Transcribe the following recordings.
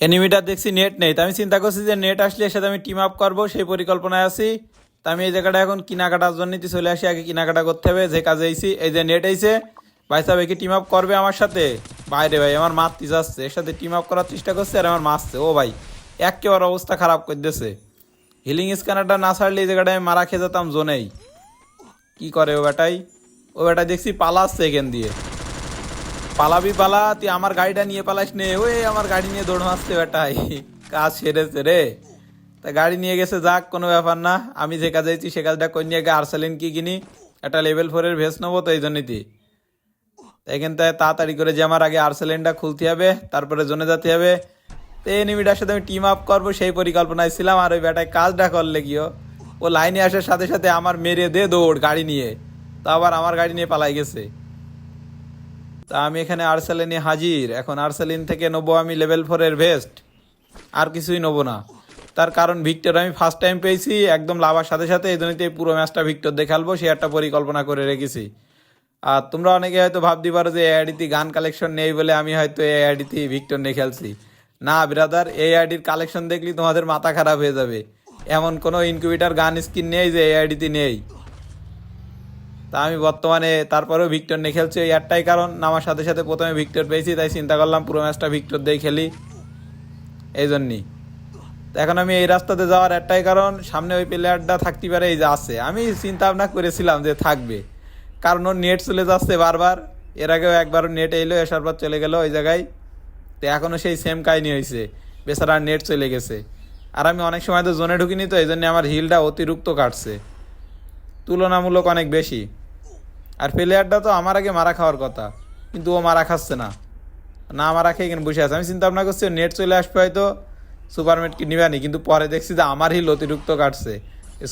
এনিমিটার দেখছি নেট নেই। তো আমি চিন্তা করছি যে নেট আসলে এর সাথে আমি টিম আপ করব, সেই পরিকল্পনায় আছি। তো আমি এই জায়গাটা এখন কেনাকাটার জন্য চলে আসি, আগে কেনাকাটা করতে হবে, যে কাজে আইছি। এই যে নেট আইছে, ভাই সাহেব কি টিম আপ করবে আমার সাথে? বাইরে ভাই, আমার মারতে যাচ্ছে এর সাথে টিম আপ করার চেষ্টা করছে আর আমার মারছে। ও ভাই, একেবারে অবস্থা খারাপ করে দিয়েছে হিলিং স্ক্যানারটা না ছাড়লে এই জায়গাটায় আমি মারা খেয়ে যেতাম জোনেই। কি করে ও বেটাই? ও বেটা দেখছি পালাচ্ছে এখান দিয়ে। পালাবি, পালা, তুই আমার গাড়িটা নিয়ে পালাস নে। ওই, আমার গাড়ি নিয়ে দৌড় মারছে বেটাই। কাজ সেরেছে রে। তা গাড়ি নিয়ে গেছে, যাক, কোনো ব্যাপার না। আমি যে কাজে যাইছি সে কাজটা করে নিয়ে আর্সেলিন কি কিনি? একটা লেভেল ফোরের ভেস নেব তো এই জন্যই তুই এখান থেকে তাড়াতাড়ি করে যে আমার আগে আর্সেলেনটা খুলতে হবে, তারপরে জোনে যেতে হবে। তো এনিমিটার সাথে আমি টিম আপ করব, সেই পরিকল্পনায় ছিলাম। আর ওই বেটায় কাজটা করলে গিয়েও ও? লাইনে আসার সাথে সাথে আমার মেরে দে দৌড় গাড়ি নিয়ে। তা আবার আমার গাড়ি নিয়ে পালাই গেছে। তা আমি এখানে আর্সেলিনে হাজির। এখন আর্সেলিন থেকে নেব আমি লেভেল ফোরের ভেস্ট আর কিছুই নেব না। তার কারণ ভিক্টর, আমি ফার্স্ট টাইম পেয়েছি। একদম লাভার সাথে সাথে এই জন্যই পুরো ম্যাচটা ভিক্টর দিয়ে খেলব সে একটা পরিকল্পনা করে রেখেছি। আর তোমরা অনেকে হয়তো ভাবতে পারো যে এআইডিতে গান কালেকশন নেই বলে আমি হয়তো এই আইডিতে ভিক্টর নিয়ে খেলছি। না ব্রাদার এই আইডির কালেকশন দেখলি তোমাদের মাথা খারাপ হয়ে যাবে। এমন কোনো ইনকিউবেটার গান স্কিন নেই যে এই আইডিতে নেই। তা আমি বর্তমানে তারপরেও ভিক্টর নিয়ে খেলছি ওই একটাই কারণ, নামার সাথে সাথে প্রথমে ভিক্টর পেয়েছি, তাই চিন্তা করলাম পুরো ম্যাচটা ভিক্টর দিয়ে খেলি। এই জন্যই এখন আমি এই রাস্তাতে যাওয়ার একটাই কারণ, সামনে ওই প্লেয়ারটা থাকতে পারে, এই যে আছে। আমি চিন্তা ভাবনা করেছিলাম যে থাকবে। কারণ ওর নেট চলে যাচ্ছে বারবার। এর আগেও একবার নেট এলো, এসার পর চলে গেল ওই জায়গায়। তো এখনও সেই সেম কাহিনী হয়েছে বেচারা নেট চলে গেছে। আর আমি অনেক সময় তো জোনে ঢুকিনি তো এই জন্য আমার হিলটা অতিরিক্ত কাটছে। তুলনামূলক অনেক বেশি। আর প্লেয়ারটা তো আমার আগে মারা খাওয়ার কথা, কিন্তু ও মারা খাচ্ছে না। না মারা খেয়ে এখানে বসে আছে। আমি চিন্তা ভাবনা করছি নেট চলে আসবে হয়তো সুপারমেট কিট নিবানি কিন্তু পরে দেখছি যে আমার হিল অতিরিক্ত কাটছে।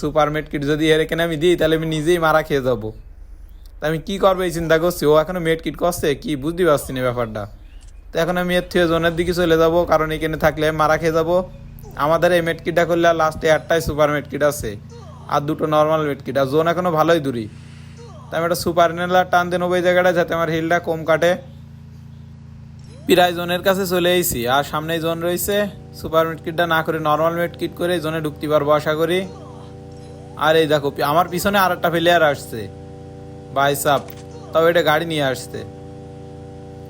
সুপারমেট কিট যদি এর এখানে আমি দিই, তাহলে আমি নিজেই মারা খেয়ে যাব। তা আমি কী করব এই চিন্তা করছি, ও এখনও মেট কিট করছে, কি বুঝতে পারছি না ব্যাপারটা। তো এখন আমি এর থেকে জোনের দিকে চলে যাব, কারণ এখানে থাকলে মারা খেয়ে যাব। আমাদের এই মেট কিটটা করলে লাস্টে একটাই সুপার মেট কিট আছে। আর দুটো নর্মাল মেট কিট আর জোন এখনও ভালোই দূরি। তাই একটা সুপার নেলার টান দিয়ে নেব এই জায়গাটা যাতে আমার হিলটা কম কাটে। প্রায় জোনের কাছে চলে এসেছি আর সামনেই জোন রয়েছে। সুপার মেট কিটটা না করে নর্মাল মেট কিট করে জোনে ঢুকতে পারব আশা করি। আর এই দেখো আমার পিছনে আর একটা প্লেয়ার আসছে বাইসাপ তাও এটা গাড়ি নিয়ে আসছে।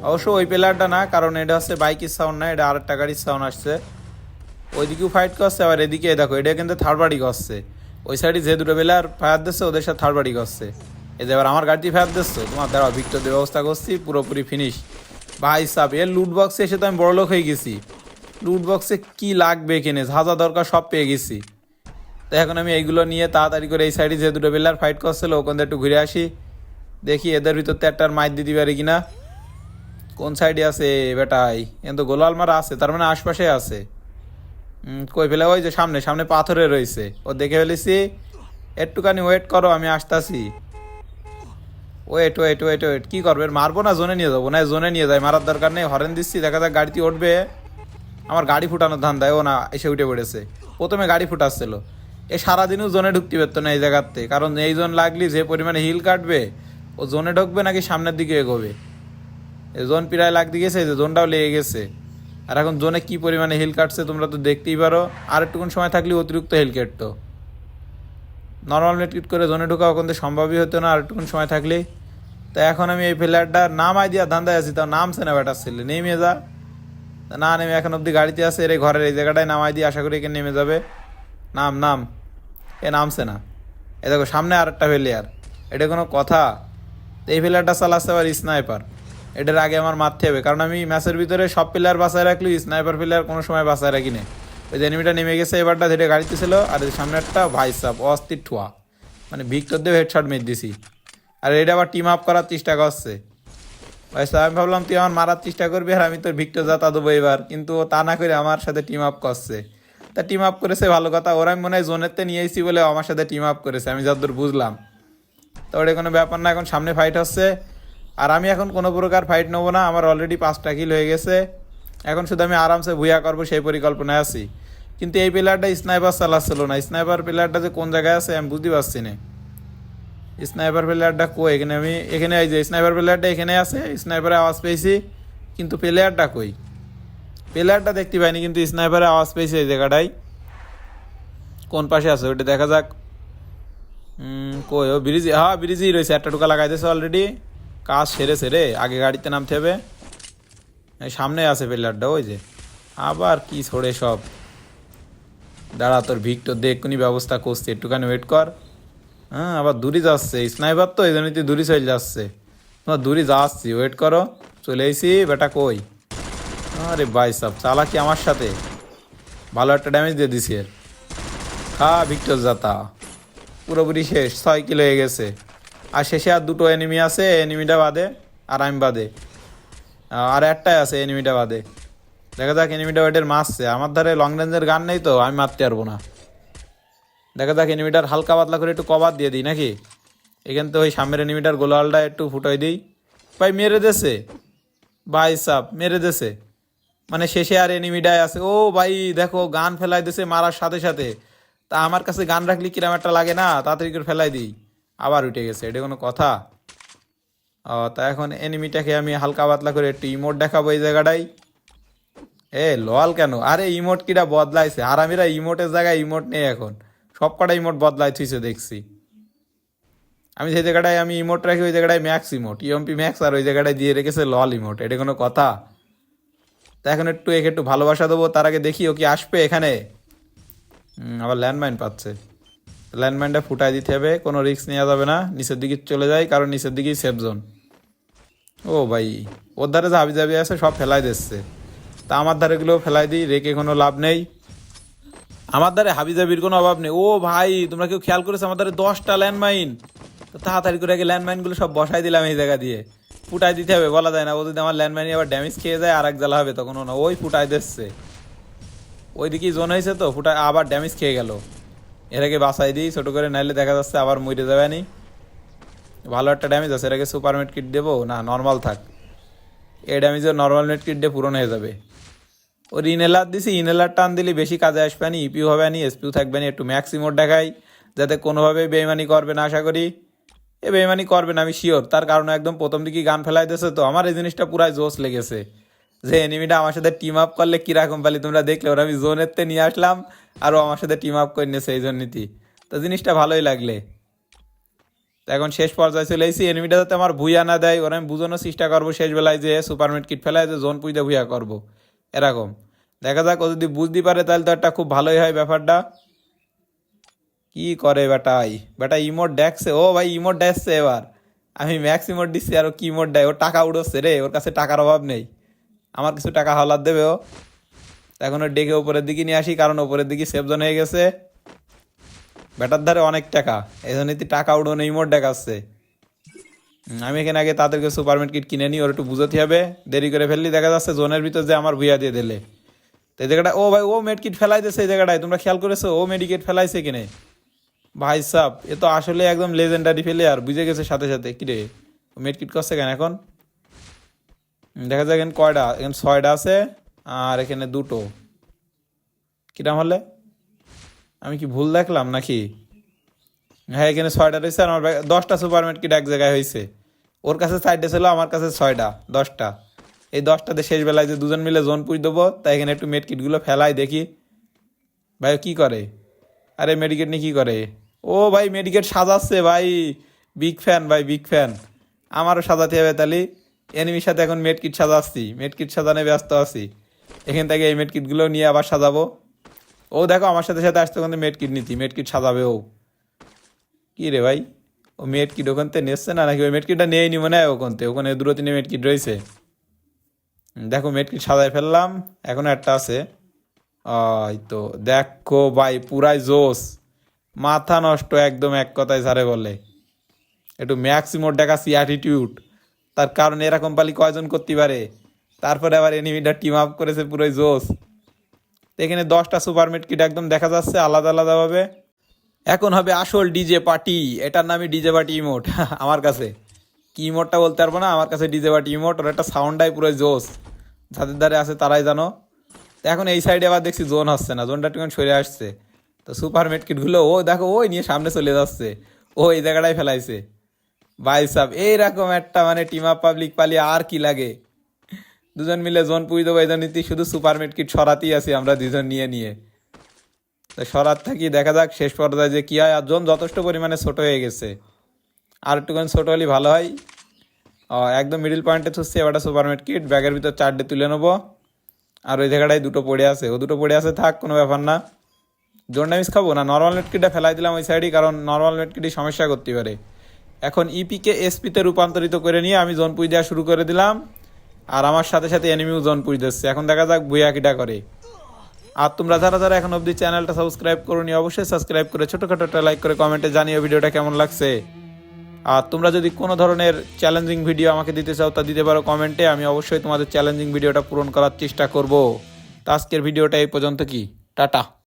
অবশ্য ওই প্লেয়ারটা না, কারণ এটা হচ্ছে বাইকের সাউন্ড না, এটা আর একটা গাড়ির সাউন্ড আসছে। ওইদিকেও ফাইট করছে, আবার এদিকে দেখো এটা কিন্তু থার্ড পার্টি করছে। ওই সাইডে যে দুটো প্লেয়ার ফায়ার দিচ্ছে, ওদের সাথে থার্ড পার্টি করছে। যে এবার আমার গাড়িতে ফেরত দিচ্ছে, তোমার দাঁড়াও, ভিক্টর দিয়ে ব্যবস্থা করছি, পুরোপুরি ফিনিশ ভাই সাপ এর লুট বক্সে এসে তো আমি বড় লোক হয়ে গেছি। লুট বক্সে কি লাগবে এখানে? যা দরকার সব পেয়ে গেছি। তো এখন আমি এইগুলো নিয়ে তাড়াতাড়ি করে এই সাইডে যে দুটো প্লেয়ার ফাইট করছিল, ওখান থেকে একটু ঘুরে আসি। দেখি এদের ভিতর তো একটা মাইর দিতে পারি কিনা। কোন সাইডে আছে বেটাই? এখানে তো গোলাল মারা আছে, তার মানে আশপাশে আছে। কই ফেলে? ওই যে সামনে সামনে পাথরে রয়েছে। ও দেখে ফেলেছি। একটুখানি ওয়েট করো, আমি আসতাছি। ওয়েট ওয়েট ওয়েট ওয়েট কি করবে? মারবো না? জোনে নিয়ে যাব। না, জোনে নিয়ে যায়। মারার দরকার নেই। হরেন দিচ্ছি। দেখা যাক গাড়িতে উঠবে। আমার গাড়ি ফুটানোর ধান দেয় ও না, এসে উঠে পড়েছে। প্রথমে গাড়ি ফুটাচ্ছিল। এ সারাদিনও জোনে ঢুকতে পারতো না এই জায়গাতে কারণ এই জোন লাগলি যে পরিমাণে হিল কাটবে, ও জোনে ঢুকবে নাকি সামনের দিকে এগোবে? এই জোন প্রায় লাগতে গেছে, যে জোনটাও লেগে গেছে। আর এখন জোনে কি পরিমাণে হিল কাটছে তোমরা তো দেখতেই পারো। আর একটুকুন সময় থাকলে অতিরিক্ত হিল কাটতো। নর্মাল নেটকিট করে জোনে ঢোকা ওখান সম্ভবই হতো না, আর একটুকুন সময় থাকলেই। তো এখন আমি এই প্লেয়ারটা নামাই দিয়া ধান্দায় আছি, তাও নামছে না ব্যাটার ছেলে, নেমে যা। না নেমে এখন অব্দি গাড়িতে আছে, এর ঘরের এই জায়গাটায় নামাই দিয়ে আশা করি এখানে নেমে যাবে। নাম নাম, এ নামছে না এ দেখো, সামনে আর একটা প্লেয়ার এটা কোনো কথা। এই প্লেয়ারটা চালাচ্ছে আবার স্নাইপার, এটার আগে আমার মারতে হবে, কারণ আমি ম্যাচের ভিতরে সব প্লেয়ার বাঁচায় রাখলি স্নাইপার প্লেয়ার কোনো সময় বাঁচায় রাখি না ওই যে এনিমিটা নেমে গেছে, এবারটা ধীরে গাড়িতে ছিল আর সামনে একটা ভাই সাপ অস্থির ঠোয়া। মানে ভিক্টর দিয়ে হেডশট মেরে দিছি। আর এটা আবার টিম আপ করার চেষ্টা করছে। ভাই সাহেব আমি ভাবলাম, তুই আমার মারার চেষ্টা করবি আর আমি তোর ভিক্টর যাতা দেবো এবার। কিন্তু তা না করে আমার সাথে টিম আপ করছে। তা টিম আপ করেছে ভালো কথা, ওরা আমি মনে হয় জোনেরতে নিয়ে এসেছি বলে আমার সাথে টিম আপ করেছে, আমি যতদূর বুঝলাম। তো ওটা কোনো ব্যাপার না, এখন সামনে ফাইট হচ্ছে। আর আমি এখন কোনো প্রকার ফাইট নেব না, আমার অলরেডি পাঁচটা কিল হয়ে গেছে। এখন শুধু আমি আরামসে ভুয়া করব, সেই পরিকল্পনায় আছি। কিন্তু এই প্লেয়ারটা স্নাইপার চালাচ্ছিল না। স্নাইপার প্লেয়ারটা যে কোন জায়গায় আছে আমি বুঝতে পারছি না। স্নাইপার প্লেয়ারটা কই? এখানে আমি, এখানে এই যে স্নাইপার প্লেয়ারটা এখানে আছে, স্নাইপারে আওয়াজ পেয়েছি, কিন্তু প্লেয়ারটা কই? প্লেয়ারটা দেখতে পাইনি, কিন্তু স্নাইপারে আওয়াজ পেয়েছে এই জায়গাটায়। কোন পাশে আছে? ওটা দেখা যাক। কই? ও ব্রিজি হ্যাঁ ব্রিজি রয়েছে। একটা টোকা লাগাই দিয়েছে অলরেডি কাজ সেরেছে রে আগে গাড়িতে নামতে হবে। সামনে আছে প্লেয়ারটা ওই যে। আবার কি ছড়ে সব। দাঁড়া তোর ভিক্টর দেখুনি ব্যবস্থা করছে, একটুখানি ওয়েট কর। হ্যাঁ আবার দূরে যাচ্ছে স্নাইপার তো, এই জন্যই তুই দূরে চলে যাচ্ছে। তোমার দূরে যাচ্ছি ওয়েট করো, চলে এসি বেটা কই? আরে ভাই সব চালা কি আমার সাথে। ভালো একটা ড্যামেজ দিয়ে দিছি এর। খা, ভিক্টর যাতা। পুরোপুরি শেষ, ছয় কিলো হয়ে গেছে। আর শেষে আর দুটো এনিমি আছে এনিমিটা বাদে, আর আমি বাদে। আর একটাই আছে এনিমিটা বাদে দেখা যাক এনিমিটা ওইটার মারছে আমার ধারে লং রেঞ্জের গান নেই তো, আমি মারতে পারব না। দেখা যাক এনিমিটার হালকা পাতলা করে একটু কভার দিয়ে দিই নাকি? এখান তো ওই সামনের এনিমিটার গোলালটা একটু ফুটাই দিই। ভাই, মেরে দেছে ভাই সাপ মেরে দেছে মানে শেষে আর এনিমিটাই আছে। ও ভাই, দেখো, গান ফেলাই দিছে মারার সাথে সাথে। তা আমার কাছে গান রাখলে কিরম একটা লাগে না, তাড়াতাড়ি করে ফেলাই দিই। আবার উঠে গেছে, এটা কোনো কথা? তা এখন এনিমিটাকে আমি হালকা পাতলা করে একটু ইমোট দেখাবো এই জায়গাটাই এ লল কেন? আরে ইমোট কিটা বদলাইছে? আর আমিরা ইমোটের জায়গায় ইমোট নেই এখন। সব কটা ইমোট বদলাই থুইছে, দেখছি। আমি সেই জায়গাটায়, আমি ইমোট রাখি, ওই জায়গাটায় ম্যাক্স ইমোট ইএমপি ম্যাক্স আর ওই জায়গাটায় দিয়ে রেখেছে লল ইমোট এটা কোনো কথা? তা এখন একটু, একে একটু ভালোবাসা দেবো, তার আগে দেখি ও কি আসবে এখানে। আবার ল্যান্ডমাইন পাচ্ছে। ল্যান্ডমাইনটা ফুটাই দিতে হবে, কোনো রিস্ক নেওয়া যাবে না, নিচের দিকে চলে যায়, কারণ নিচের দিকেই সেফ জোন ও ভাই, ওর ধারে যে হাবি জাবি আছে সব ফেলাই দিচ্ছে। তা আমার ধারেগুলো ফেলাই দিই, রেখে কোনো লাভ নেই। আমার ধারে হাবিজাবির কোনো অভাব নেই। ও ভাই, তোমরা কেউ খেয়াল করেছ আমার ধারে দশটা ল্যান্ডমাইন? তো তাড়াতাড়ি করে আগে ল্যান্ডমাইনগুলো সব বসাই দিলাম এই জায়গা দিয়ে। ফুটাই দিতে হবে, বলা যায় না। ও যদি আমার ল্যান্ডমাইনে আবার ড্যামেজ খেয়ে যায় আর এক জ্বালা হবে তখন না। ওই ফুটাই দিচ্ছে। ওই দিকেই জোন হয়েছে তো ফুটাই আবার ড্যামেজ খেয়ে গেল। আগে বাসাই দিই, ছোটো করে নাইলে দেখা যাচ্ছে আবার মরে যাবে নি। ভালো একটা ড্যামেজ আছে আগে সুপার মেট কিট দেবো? না নর্মাল থাক। এই ড্যামেজের নর্মাল মেট কিট দিয়ে পূরণ হয়ে যাবে। ওর ইনহেলার দিছি ইনহেলার টান দিলে বেশি কাজে আসবে না ইপিও হবে না এসপিও থাকবে না, একটু ম্যাক্সিমোর দেখাই, যাতে কোনোভাবে বেইমানি করবে না, আশা করি। এ বেইমানি করবে না, আমি শিওর তার কারণ একদম প্রথম দিকে গান ফেলাই দিয়েছে, তো আমার এই জিনিসটা পুরাই জোশ লেগেছে। যে এনিমিটা আমার সাথে টিম আপ করলে কীরকম পালি? তোমরা দেখলে, ওরা আমি জোনের তে নিয়ে আসলাম, আর ও আমার সাথে টিম আপ করে নিয়েছে এই জন্যই তো। জিনিসটা ভালোই লাগলে। তো এখন শেষ পর্যায়ে চলে এসেছি। এনিমিটা যাতে আমার ভুইয়া না দেয়, ওরা আমি বুঝানোর চেষ্টা করব শেষ বেলায় যে সুপারমেট কিট ফেলায় যে জোন পুইতে ভুইয়া করব। এরকম। দেখা যাক, ও যদি বুঝতে পারে, তাহলে তো একটা খুব ভালোই হয় ব্যাপারটা। কি করে বেটাই? বেটা ইমোট দেখছে ও ভাই ইমোট দেখছে এবার। আমি ম্যাক্স ইমোট দিচ্ছি আর কি ইমোট দেয়? ও টাকা উড়োচ্ছে রে, ওর কাছে টাকার অভাব নেই। আমার কিছু টাকা দেবে ও এখন ডেকে উপরের দিকে নিয়ে আসি, কারণ উপরের দিকে সেফজন হয়ে গেছে। ব্যাটার ধারে অনেক টাকা, এই জন্য টাকা উড়োনো ইমোট দেখাচ্ছে। আমি এখানে আগে তাদেরকে সুপারমেট কিট কিনে নিই, ওর একটু বুঝতে হবে। দেরি করে ফেললি, দেখা যাচ্ছে জোনের ভিতর যে আমার ভুইয়া দিয়ে দিলে। তো এই জায়গাটা, ও ভাই, ও মেড কিট ফেলাই দিয়েছে এই জায়গাটায়, তোমরা খেয়াল করেছ? ও মেডিকেট ফেলাইছে কিনে? ভাই সাহ এ তো আসলে একদম লেজেন্ডারি প্লেয়ার বুঝে গেছে সাথে সাথে। কিরে, ও মেড কিট করছে কেন এখন? দেখা যায় এখানে কয়টা, এখানে ছয়টা আছে আর এখানে দুটো। কিরাম হলে? আমি কি ভুল দেখলাম নাকি? হ্যাঁ এখানে ছয়টা রয়েছে আর আমার দশটা সুপারমেট কিট এক জায়গায় হয়েছে। ওর কাছে চারটে ছিল, আমার কাছে ছয়টা, দশটা। এই দশটাতে শেষ বেলায় যে দুজন মিলে জোন পুষ দেবো, তাই এখানে একটু মেড কিটগুলো ফেলাই দেখি। ভাই কি করে? আরে, মেডিকেট নিয়ে কী করে? ও ভাই, মেডিকেট সাজাচ্ছে ভাই। বিগ ফ্যান ভাই, বিগ ফ্যান। আমারও সাজাতে হবে তাহলে। এনিমির সাথে এখন মেড কিট সাজাচ্ছি মেড কিট সাজানো ব্যস্ত আছি। এখান থেকে এই মেড কিটগুলো নিয়ে আবার সাজাবো। ও দেখো, আমার সাথে সাথে আসতে ওখান থেকে নিতি। মেড কিট সাজাবে ও। কি রে ভাই? ও মেড কিট ওখান থেকে নেচ্ছে না নাকি? ওই মেড কিটটা নিয়ে নি মনে হয় ওখান থেকে? ওখানে দুটো তিনটে মেড কিট রয়েছে। দেখো মেড কিট সাজায় ফেললাম। এখনও একটা আছে। তো দেখো ভাই, পুরাই জোস মাথা নষ্ট, একদম এক কথায় সারে বলে। একটু ম্যাক্সিমোর দেখাচ্ছি অ্যাটিটিউড তার কারণ এরকম পালি কয়জন করতে পারে? তারপরে আবার এনিমিটা টিম আপ করেছে পুরোই জোস এখানে দশটা সুপারমেট কিট একদম দেখা যাচ্ছে আলাদা আলাদাভাবে। এখন হবে আসল ডিজে পার্টি। এটার নামই ডিজে পার্টি ইমোট আমার কাছে। কি ইমোটটা বলতে পারব না? আমার কাছে ডিজে পার্টি ইমোট ওর একটা সাউন্ডটাই পুরো জোস যাদের দ্বারে আছে তারাই জানো। তো এখন এই সাইডে আবার দেখছি জোন হচ্ছে না জোনটা একটু সরে আসছে। তো সুপার মেটকিটগুলো ও দেখো, ওই নিয়ে সামনে চলে যাচ্ছে। ও এই জায়গাটাই ফেলাইছে। ভাই সাহ এইরকম একটা মানে টিম আপ পাবলিক পালি আর কি লাগে? দুজন মিলে জোন পুই দেবো এই জন্য শুধু সুপার কিট সরাতেই আছি আমরা দুজন নিয়ে নিয়ে। তো সরাত থাকি দেখা যাক শেষ পর্যায়ে যে কী হয়। আর জোন যথেষ্ট পরিমাণে ছোট হয়ে গেছে। আর একটুখানি ছোট হলে ভালো হয়। ও, একদম মিডিল পয়েন্টে থুসছি এবারটা সুপার কিট ব্যাগের ভিতর চারটে তুলে নেব। আর ওই জায়গাটায় দুটো পড়ে আছে। ও দুটো পড়ে আছে থাক কোনো ব্যাপার না। জোন ড্যামেজ খাব না? নর্মাল নেটকিটটা ফেলাই দিলাম ওই সাইডে কারণ নর্মাল নেটকিটই সমস্যা করতে পারে। এখন ইপিকে এসপিতে রূপান্তরিত করে নিয়ে আমি জোন পুই দেওয়া শুরু করে দিলাম। আর আমার সাথে সাথে এনিমিও জোন পুই দিচ্ছে। এখন দেখা যাক বুয়া কিটা করে। আর তোমরা যারা যারা এখন অবধি চ্যানেলটা সাবস্ক্রাইব করোনি, অবশ্যই সাবস্ক্রাইব করে ছোটোখাটো একটা লাইক করে কমেন্টে জানিও ভিডিওটা কেমন লাগছে। আর তোমরা যদি কোনো ধরনের চ্যালেঞ্জিং ভিডিও আমাকে দিতে চাও তা দিতে পারো কমেন্টে। আমি অবশ্যই তোমাদের চ্যালেঞ্জিং ভিডিওটা পূরণ করার চেষ্টা করব। তো আজকের ভিডিওটা এই পর্যন্ত কি? টাটা।